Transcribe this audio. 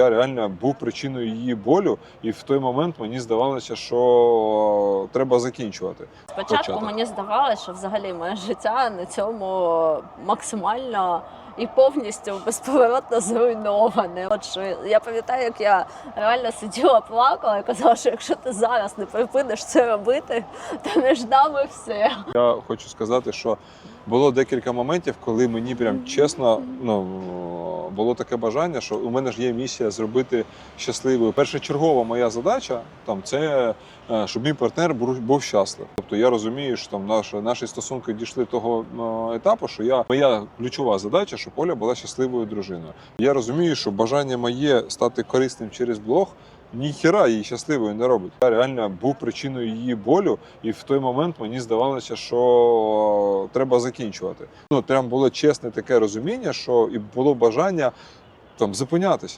Я реально був причиною її болю, і в той момент мені здавалося, що треба закінчувати. Спочатку Початок. мені здавалося, що взагалі моє життя на цьому максимально і повністю безповоротно зруйноване. От що я пам'ятаю, як я реально сиділа, плакала і казала, що якщо ти зараз не припиниш це робити, то між нами все. Я хочу сказати, що було декілька моментів, коли мені прям чесно ну, було таке бажання, що у мене ж є місія зробити щасливою. Першочергова моя задача там це е, щоб мій партнер був, щасливий. Тобто я розумію, що там наші, наші стосунки дійшли того е, етапу, що я моя ключова задача, щоб Оля була щасливою дружиною. Я розумію, що бажання моє стати корисним через блог. Ніхіра її щасливою не робить. Я реально був причиною її болю, і в той момент мені здавалося, що треба закінчувати. Ну прям було чесне таке розуміння, що і було бажання там зупинятися.